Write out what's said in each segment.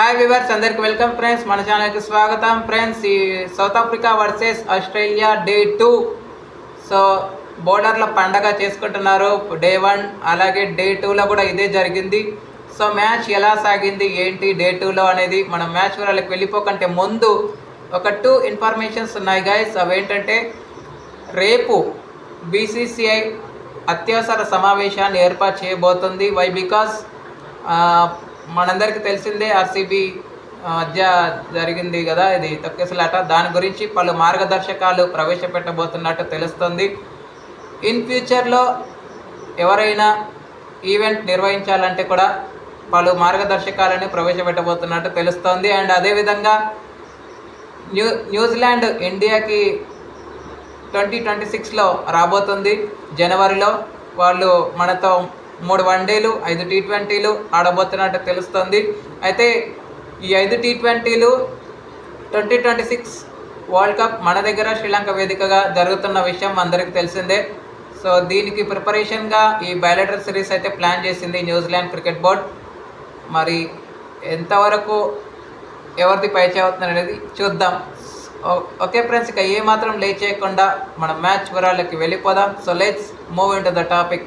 Hi viewers అందరికి welcome friends మన ఛానల్కి స్వాగతం ఫ్రెండ్స్ ఈ South Africa versus Australia day two so బోర్డర్లో పండగ చేసుకుంటున్నారు. డే వన్ అలాగే డే టూలో కూడా ఇదే జరిగింది. సో మ్యాచ్ ఎలా సాగింది? ఏంటి డే టూలో అనేది మనం మ్యాచ్ వివరాలకు వెళ్ళిపోకంటే ముందు ఒక టూ ఇన్ఫర్మేషన్స్ ఉన్నాయి గైస్ అవేంటంటే రేపు బీసీసీఐ అత్యవసర సమావేశాన్ని ఏర్పాటు చేయబోతుంది. వై బికాస్ మనందరికీ తెలిసిందే ఆర్సీబీ మధ్య జరిగింది కదా ఇది తొక్కేసలాట. దాని గురించి పలు మార్గదర్శకాలు ప్రవేశపెట్టబోతున్నట్టు తెలుస్తుంది. ఇన్ ఫ్యూచర్లో ఎవరైనా ఈవెంట్ నిర్వహించాలంటే కూడా పలు మార్గదర్శకాలను ప్రవేశపెట్టబోతున్నట్టు తెలుస్తోంది. అండ్ అదేవిధంగా న్యూ న్యూజిలాండ్ ఇండియాకి ట్వంటీ ట్వంటీ సిక్స్లో రాబోతుంది. జనవరిలో వాళ్ళు మనతో మూడు వన్డేలు ఐదు టీ ట్వంటీలు ఆడబోతున్నట్టు తెలుస్తుంది. అయితే ఈ ఐదు T ట్వంటీలు twenty twenty six world cup మన దగ్గర శ్రీలంక వేదికగా జరుగుతున్న విషయం అందరికీ తెలిసిందే. సో దీనికి ప్రిపరేషన్గా ఈ బయాలెటర్ సిరీస్ అయితే ప్లాన్ చేసింది న్యూజిలాండ్ క్రికెట్ బోర్డ్. మరి ఎంతవరకు ఎవరిది పై అవుతుంది అనేది చూద్దాం ఓకే ఫ్రెండ్స్ ఇక ఏ మాత్రం లేట్ చేయకుండా మన మ్యాచ్ వివరాలకి వెళ్ళిపోదాం. So let's move in to the topic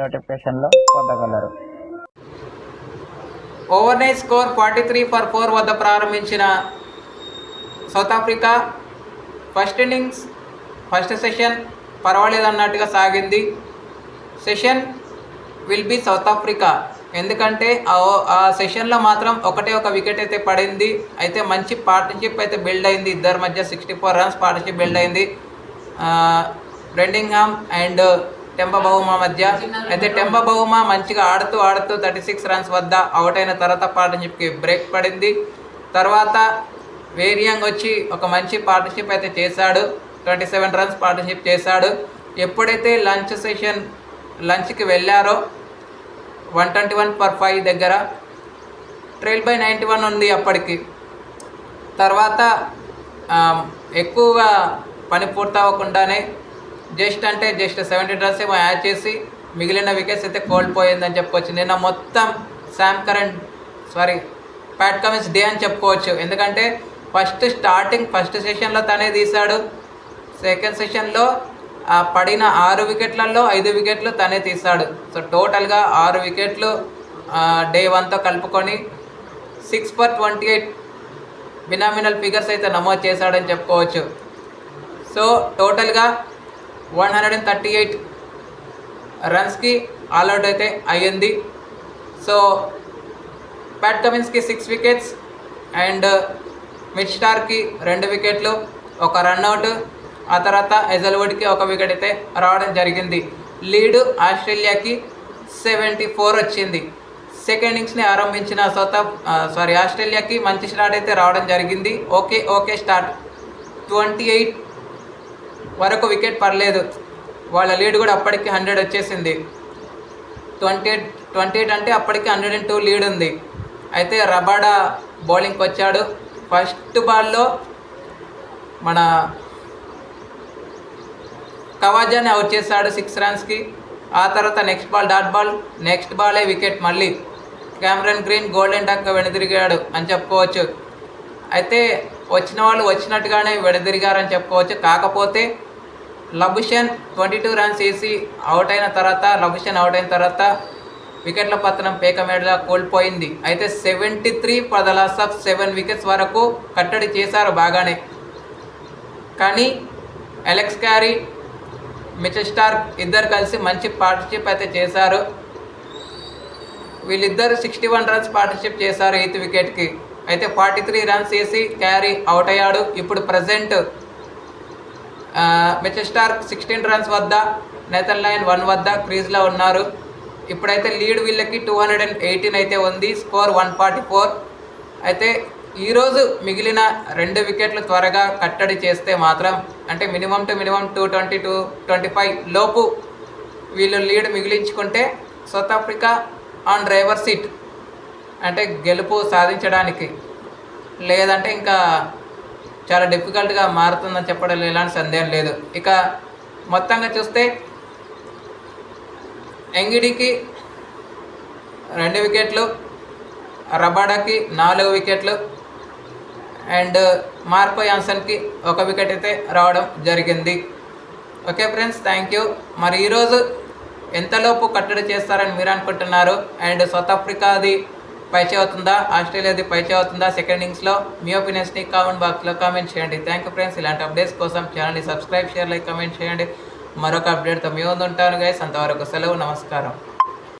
నోటిఫికేషన్లో పొందగలరు. Overnight score forty three for four వద్ద ప్రారంభించిన South Africa first innings first session పర్వాలేదు అన్నట్టుగా సాగింది. Session will be South Africa ఎందుకంటే ఆ ఆ సెషన్లో మాత్రం ఒకటే ఒక వికెట్ అయితే పడింది. అయితే మంచి పార్ట్నర్షిప్ అయితే బిల్డ్ అయింది. ఇద్దరి మధ్య sixty four runs partnership build అయింది బ్రెండింగ్హామ్ అండ్ టెంప బహుమా మధ్య. అయితే టెంప బహుమా మంచిగా ఆడుతూ ఆడుతూ థర్టీ సిక్స్ రన్స్ వద్ద అవుట్ అయిన తర్వాత పార్ట్నర్షిప్కి బ్రేక్ పడింది. తర్వాత వేరియంగ్ వచ్చి ఒక మంచి పార్ట్నర్షిప్ అయితే చేశాడు. ట్వంటీ సెవెన్ రన్స్ పార్ట్నర్షిప్ చేశాడు. ఎప్పుడైతే లంచ్ సెషన్ లంచ్కి వెళ్ళారో one twenty one per five దగ్గర ట్రైల్ బై నైంటీ వన్ ఉంది అప్పటికి. తర్వాత ఎక్కువగా పని పూర్తవ్వకుండానే జస్ట్ అంటే జస్ట్ సెవెంటీ రన్స్ ఏమో యాడ్ చేసి మిగిలిన వికెట్స్ అయితే కోల్పోయిందని చెప్పుకోవచ్చు. నిన్న మొత్తం Sam Curran sorry Pat Cummins day అని చెప్పుకోవచ్చు. ఎందుకంటే ఫస్ట్ స్టార్టింగ్ ఫస్ట్ సెషన్లో తనే తీశాడు. సెకండ్ సెషన్లో పడిన ఆరు వికెట్లలో ఐదు వికెట్లు తనే తీశాడు. సో టోటల్గా ఆరు వికెట్లు డే వన్తో కలుపుకొని six for twenty eight phenomenal figures అయితే నమోదు చేశాడని చెప్పుకోవచ్చు. సో టోటల్గా one hundred and thirty eight రన్స్కి all out అయితే అయ్యింది. సో ప్యాట్ కమిన్స్కి సిక్స్ వికెట్స్ అండ్ మిడ్ స్టార్కి రెండు వికెట్లు ఒక రన్అట్ ఆ తర్వాత ఎజల్వుడ్కి ఒక వికెట్ అయితే రావడం జరిగింది. లీడ్ ఆస్ట్రేలియాకి సెవెంటీ ఫోర్ వచ్చింది సెకండ్ ఇన్నింగ్స్ని ఆరంభించిన సౌత్ సారీ ఆస్ట్రేలియాకి మంచి స్టార్ట్ అయితే రావడం జరిగింది. Okay okay start twenty eight వరకు వికెట్ పర్లేదు. వాళ్ళ లీడ్ కూడా అప్పటికి హండ్రెడ్ వచ్చేసింది. ట్వంటీ ఎయిట్ ట్వంటీ ఎయిట్ అంటే అప్పటికి హండ్రెడ్ అండ్ టూ లీడ్ ఉంది. అయితే రబాడా బౌలింగ్కి వచ్చాడు. ఫస్ట్ బాల్లో మన కవాజాని అవుట్ చేశాడు సిక్స్ రన్స్కి. ఆ తర్వాత next ball dot ball next బాలే వికెట్ మళ్ళీ. క్యామరన్ గ్రీన్ గోల్డెన్ డక్ వెనుదిరిగాడు అని చెప్పుకోవచ్చు. అయితే వచ్చిన వాళ్ళు వచ్చినట్టుగానే వెనుదిరిగారని చెప్పుకోవచ్చు. కాకపోతే లబుషన్ ట్వంటీ టూ రన్స్ వేసి అవుట్ అయిన తర్వాత లబుషన్ అవుట్ అయిన తర్వాత వికెట్ల పతనం పేక మేడలా కోల్పోయింది. అయితే seventy three for the of seven wickets వరకు కట్టడి చేశారు బాగానే. కానీ అలెక్స్ క్యారీ మిచెల్ స్టార్ ఇద్దరు కలిసి మంచి పార్ట్నర్షిప్ అయితే చేశారు. వీళ్ళిద్దరు సిక్స్టీ వన్ రన్స్ పార్ట్నర్షిప్ చేశారు ఎయిత్ వికెట్కి అయితే ఫార్టీ త్రీ రన్స్ వేసి క్యారీ అవుట్ అయ్యాడు. ఇప్పుడు present Mitchell Starc sixteen runs వద్ద నేతన్ లైన్ వన్ వద్ద క్రీజ్లో ఉన్నారు. ఇప్పుడైతే లీడ్ వీళ్ళకి టూ హండ్రెడ్ అండ్ ఎయిటీన్ అయితే ఉంది స్కోర్ వన్ ఫార్టీ ఫోర్ అయితే ఈరోజు మిగిలిన రెండు వికెట్లు త్వరగా కట్టడి చేస్తే మాత్రం అంటే minimum to minimum two twenty two twenty five లోపు వీళ్ళు lead మిగిలించుకుంటే South Africa on driver seat అంటే గెలుపు సాధించడానికి. లేదంటే ఇంకా చాలా డిఫికల్ట్గా మారుతుందని చెప్పడం ఎలాంటి సందేహం లేదు. ఇక మొత్తంగా చూస్తే ఎంగిడికి రెండు వికెట్లు రబాడాకి నాలుగు వికెట్లు అండ్ మార్కో యాన్సన్కి ఒక వికెట్ అయితే రావడం జరిగింది. Okay friends thank you. మరి ఈరోజు ఎంతలోపు కట్టడి చేస్తారని మీరు అనుకుంటున్నారు? అండ్ సౌత్ ఆఫ్రికాది పైచే అవుతుందా ఆస్ట్రేలియాది పైచే అవుతుందా సెకండ్ ఇన్నింగ్స్లో మీ ఒపీనియన్స్ని కామెంట్ బాక్స్లో కామెంట్ చేయండి. థ్యాంక్ యూ ఫ్రెండ్స్ ఇలాంటి అప్డేట్స్ కోసం ఛానల్ని సబ్స్క్రైబ్ షేర్ లైక్ కామెంట్ చేయండి. మరొక అప్డేట్తో మీ ముందు ఉంటాను గైస్ అంతవరకు సెలవు నమస్కారం.